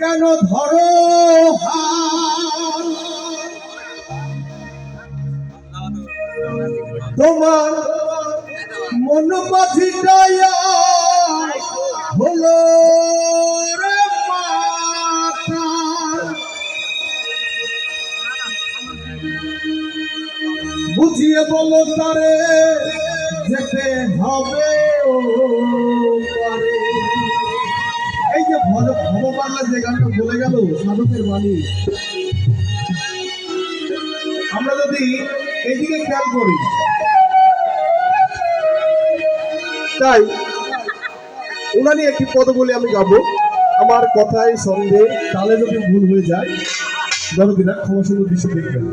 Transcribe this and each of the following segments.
কেন ধরো তোমার মন বাধিটাইয়া হলো বুঝিয়ে বলো তারে যেতে হবে ও। বলে গেল, সাধকের আমরা যদি এইদিকে খেয়াল করি, তাই ওনারই একটি পদ বলে আমি গাবো। আমার কথায় সন্দেহ তালে যদি ভুল হয়ে যায় দরদিনা ক্ষমা সুন্দর দৃশ্য দেখবেন।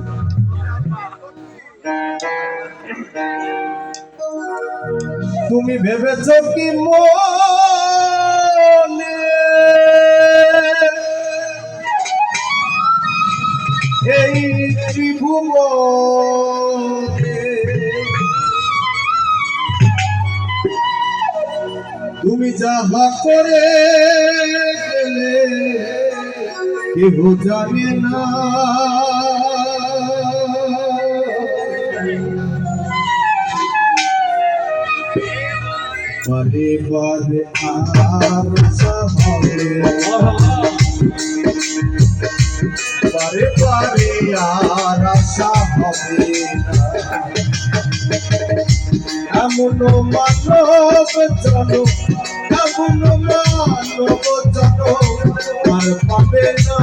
তুমি ভেবেছ কি মনে তুমি যাহা করে গেলে কেহ জানে না। বারে বারে আর সামনে বারে বারে আর আশা হবে এমন মানব জানো, এমন মানব জানো, আর পাবে না।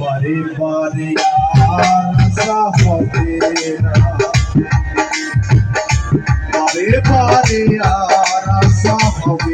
বারে বারে আর আশা হবে না। বারে বারে আর আশা হবে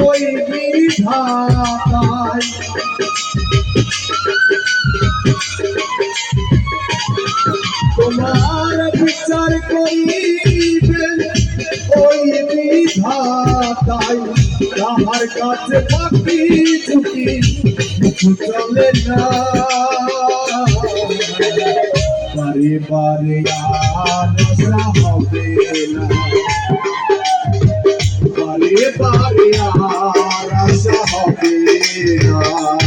ওই বিধাতায় তোমার বিচার করিবেন ওই বিধাতায় তাহার কাছে বাকি ছুটি চলে না। বারে বারে আর হবে না। বারে আর আশা হবে না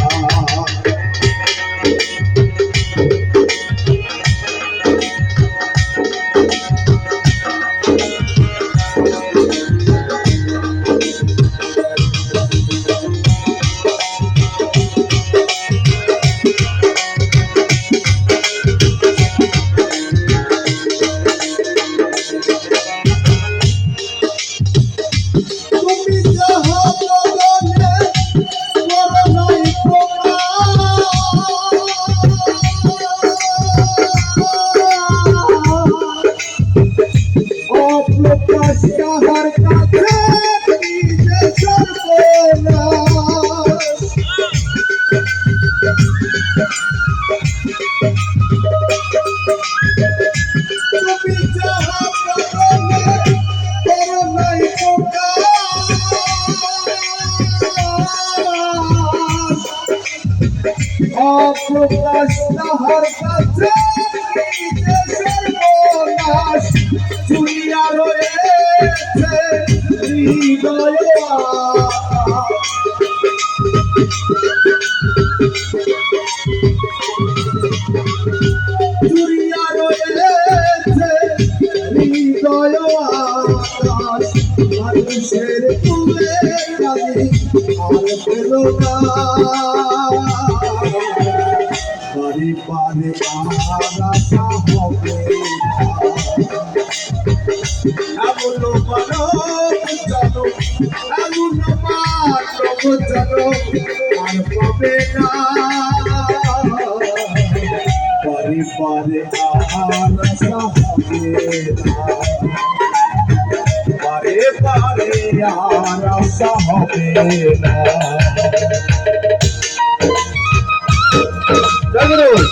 অপ্রকাশ তাহার কাছে সর্বনাশ চুরিয়া রয়েছে হৃদয় জুড়িয়া রয়েছে হৃদয় মানুষের তুলে কালি আর পেল বাড়ি পারে আশা পারে পারে আর আশা জাগরুন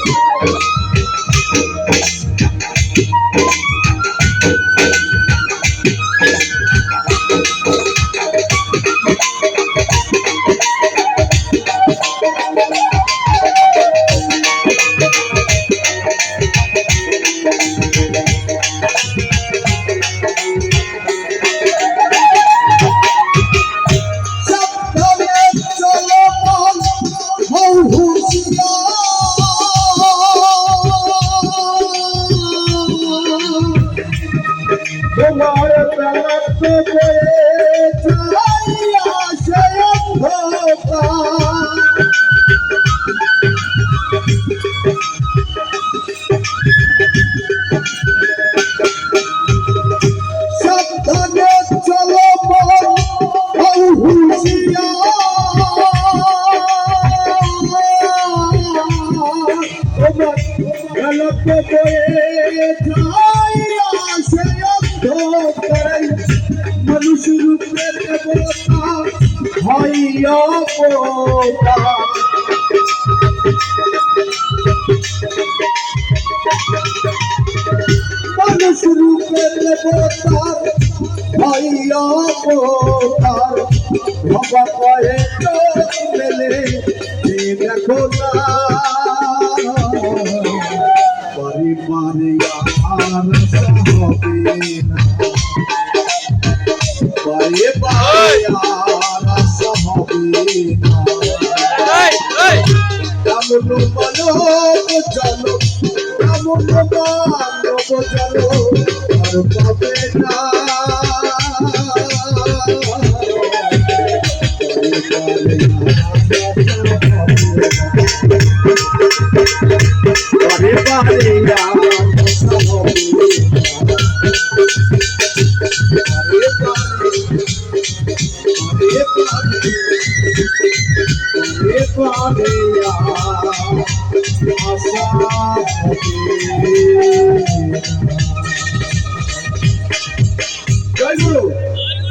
তোমার রূপে দেবতা হইয়া পোতা মানুষ রূপে দেবতার হইয়া পোতার বাবা কেমন মানব চলো কেমন মানব চলো আর পাবে না পারে পারে Swamiya, Swamiya,